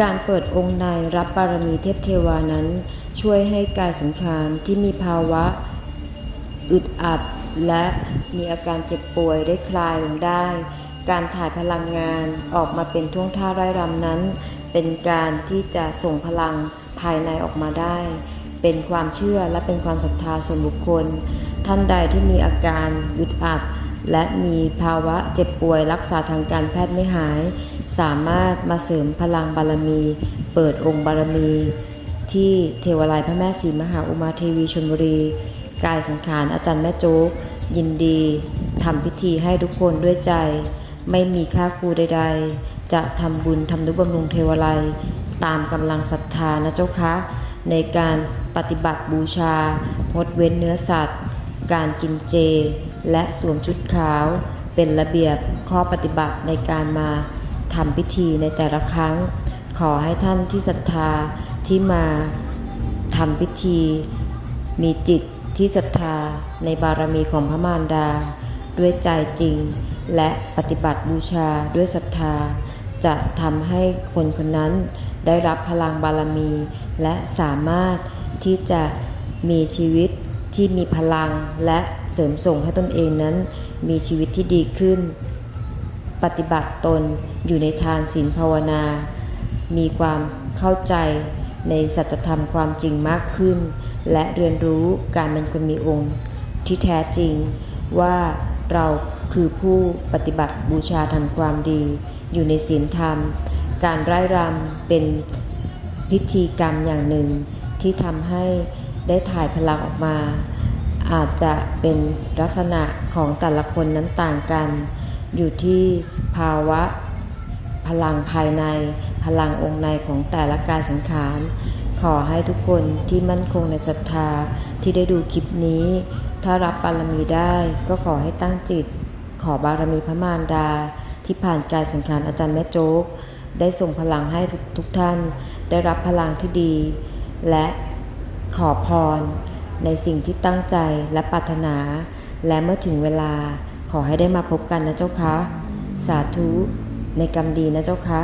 การเปิดองค์ในรับบารมีเทพเทวานั้น ช่วยให้กายสังขารที่มีภาวะ อึดอัด และมีอาการเจ็บป่วยได้คลายลงได้ การถ่ายพลังงานออกมาเป็นท่วงท่าไร่รำนั้น เป็นการที่จะส่งพลังภายในออกมาได้ เป็นความเชื่อและเป็นความศรัทธาส่วนบุคคล ท่านใดที่มีอาการอึดอัด และมีภาวะเจ็บป่วยรักษาทางการแพทย์ไม่หาย สามารถมาเสริมพลังบารมี เปิดองค์บารมี ที่เทวาลัยพระแม่ศรีมหาอุมาเทวีชนบุรี กายสังขารอาจารย์แม่โจ๊ก ยินดีทำพิธีให้ทุกคนด้วยใจ ไม่มีค่าครูใด ๆ จะทำบุญทำนุบำรุงเทวาลัยตามกำลังศรัทธานะเจ้าคะ ในการปฏิบัติบูชางดเว้นเนื้อสัตว์ การกินเจ และสวมชุดขาว เป็นระเบียบข้อปฏิบัติในการมาทำพิธีในแต่ละครั้ง ขอให้ท่านที่ศรัทธาที่มาทำพิธี มีจิตที่ศรัทธาในบารมีของพระมารดา ด้วยใจจริง และปฏิบัติบูชาด้วยศรัทธา จะทำให้คนคนนั้นได้รับพลังบารมี และสามารถที่จะมีชีวิต ที่มีพลังและเสริมส่งให้ตนเองนั้น มีชีวิตที่ดีขึ้น ปฏิบัติตนอยู่ในทางศีลภาวนา มีความเข้าใจในสัจธรรมความจริงมากขึ้น และเรียนรู้การเป็นคนมีองค์ที่แท้จริงว่าเราคือผู้ปฏิบัติบูชาทำความดี อยู่ในศีลธรรม การไร้รำเป็นพิธีกรรมอย่างหนึ่งที่ทำให้ ได้ถ่ายพลังออกมา อาจจะเป็นลักษณะของแต่ละคนนั้นต่างกัน อยู่ที่ภาวะพลังภายใน พลังองค์ในของแต่ละกายสังขาร ขอให้ทุกคนที่มั่นคงในศรัทธาที่ได้ดูคลิปนี้ ถ้ารับบารมีได้ก็ขอให้ตั้งจิต ขอบารมีพระมารดา ที่ผ่านกายสังขารอาจารย์แม่โจ๊กได้ส่งพลังให้ทุกทุกท่าน ได้รับพลังที่ดี และ ขอพร ในสิ่งที่ตั้งใจและปรารถนา และเมื่อถึงเวลาขอให้ได้มาพบกันนะเจ้าคะ สาธุ ในกรรมดีนะเจ้าคะ